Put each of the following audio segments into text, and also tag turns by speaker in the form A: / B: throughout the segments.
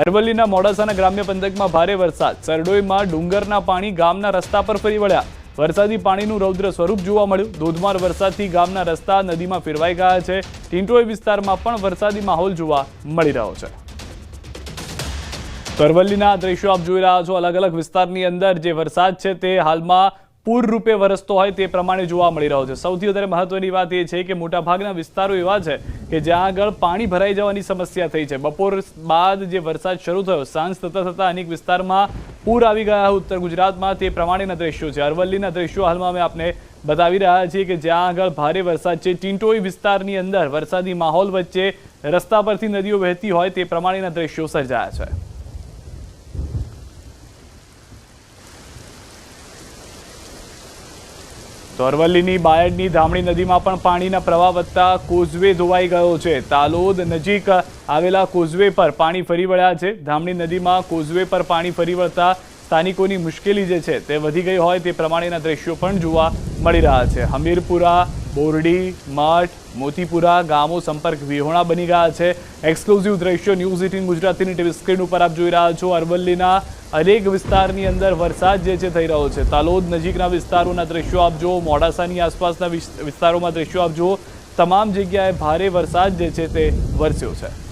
A: અરવલ્લીના મોડાસાના ગ્રામ્ય પંથકમાં ભારે વરસાદ. સરડોઈમાં ડુંગરના પાણી ગામના રસ્તા પર ફરી વળ્યા. વરસાદી પાણીનું રૌદ્ર સ્વરૂપ જોવા મળ્યું. ધોધમાર વરસાદથી ગામના રસ્તા નદીમાં ફેરવાઈ ગયા છે. ટીંટોઈ વિસ્તારમાં પણ વરસાદી માહોલ જોવા મળી રહ્યો છે. અરવલ્લીના દ્રશ્યો આપ જોઈ રહ્યા છો. અલગ અલગ વિસ્તારની અંદર જે વરસાદ છે તે હાલમાં પૂર રૂપે વરસતો હોય તે પ્રમાણે જોવા મળી રહ્યો છે. સૌથી વધારે મહત્વની વાત એ છે કે મોટાભાગના વિસ્તારો એવા છે કે જ્યાં આગળ પાણી ભરાઈ જવાની સમસ્યા થઈ છે. બપોર બાદ જે વરસાદ શરૂ થયો, સાંજ થતા થતાં અનેક વિસ્તારમાં પૂર આવી ગયા. ઉત્તર ગુજરાતમાં તે પ્રમાણેના દ્રશ્યો છે. અરવલ્લીના દ્રશ્યો હાલમાં અમે આપને બતાવી રહ્યા છીએ કે જ્યાં આગળ ભારે વરસાદ છે. ટીંટોઈ વિસ્તારની અંદર વરસાદી માહોલ વચ્ચે રસ્તા પરથી નદીઓ વહેતી હોય તે પ્રમાણેના દ્રશ્યો સર્જાયા છે. તો અરવલ્લીની બાયડની ધામણી નદીમાં પણ પાણીના પ્રવાહ વધતા કોઝવે ધોવાઈ ગયો છે. તાલોદ નજીક આવેલા કોઝવે પર પાણી ફરી વળ્યા છે. ધામણી નદીમાં કોઝવે પર પાણી ફરી વળતા સ્થાનિકોની મુશ્કેલી જે છે તે વધી ગઈ હોય તે પ્રમાણેના દ્રશ્યો પણ જોવા મળી રહ્યા છે. હમીરપુરા, બોરડી મઠ મોતીપુરા ગામો સંપર્ક વિહોણા બની ગયા છે. એક્સક્લુઝિવ દ્રશ્યો ન્યૂઝ એટીન ગુજરાતીની ટીવી સ્ક્રીન ઉપર આપ જોઈ રહ્યા છો. અરવલ્લીના અનેક વિસ્તારની અંદર વરસાદ જે છે થઈ રહ્યો છે. તાલોદ નજીકના વિસ્તારોના દ્રશ્યો આપ જુઓ. મોડાસાની આસપાસના વિસ- વિસ્તારોમાં દ્રશ્યો આપ જુઓ. તમામ જગ્યાએ ભારે વરસાદ જે છે તે વરસ્યો છે.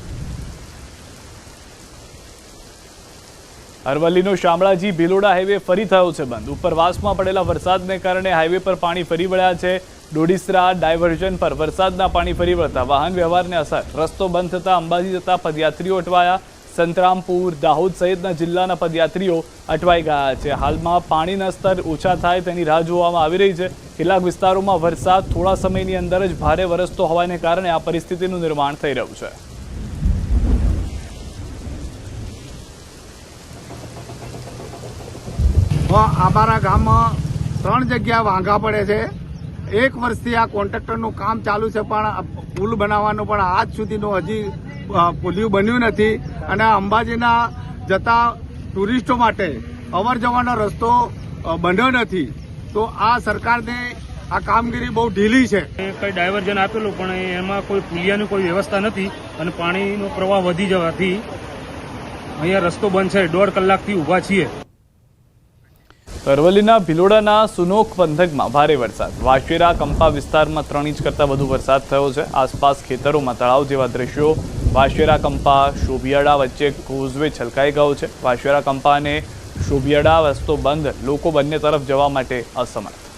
A: અરવલ્લીનો શામળાજી ભિલોડા હાઈવે ફરી થયો છે બંધ. ઉપરવાસમાં પડેલા વરસાદને કારણે હાઈવે પર પાણી ફરી વળ્યા છે. ડોડીસરા ડાયવર્ઝન પર વરસાદના પાણી ફરી વળતા વાહન વ્યવહારને અસર. રસ્તો બંધ થતા અંબાજી જતા પદયાત્રીઓ અટવાયા. સંતરામપુર, દાહોદ સહિતના જિલ્લાના પદયાત્રીઓ અટવાઈ ગયા છે. હાલમાં પાણીના સ્તર ઓછા થાય તેની રાહ જોવામાં આવી રહી છે. કેટલાક વિસ્તારોમાં વરસાદ થોડા સમયની અંદર જ ભારે વરસતો હોવાને કારણે આ પરિસ્થિતિનું નિર્માણ થઈ રહ્યું છે.
B: અમારા ગામમાં ત્રણ જગ્યા વાંઘા પડે છે. એક વર્ષથી આ કોન્ટ્રાક્ટરનું કામ ચાલુ છે, પણ પુલ બનાવવાનું પણ આજ સુધીનું હજી પુલિયું બન્યું નથી. અને અંબાજીના જતા ટુરિસ્ટો માટે અવર જવાનો રસ્તો બન્યો નથી. તો આ સરકારને આ કામગીરી બહુ ઢીલી છે.
C: કઈ ડાયવર્ઝન આપેલું, પણ એમાં કોઈ પુલિયાની કોઈ વ્યવસ્થા નથી અને પાણીનો પ્રવાહ વધી જવાથી અહીંયા રસ્તો બંધ છે. દોઢ કલાકથી ઊભા છીએ.
A: અરવલ્લીના ભિલોડાના સુનોક પંથકમાં ભારે વરસાદ. વાશેરા કંપા વિસ્તારમાં ત્રણ ઇંચ કરતાં વધુ વરસાદ થયો છે. આસપાસ ખેતરોમાં તળાવ જેવા દ્રશ્યો. વાશેરા કંપા શોભિયાડા વચ્ચે કોઝવે છલકાઈ ગયો છે. વાશેરા કંપા અને શોભિયાળા રસ્તો બંધ. લોકો બંને તરફ જવા માટે અસમર્થ.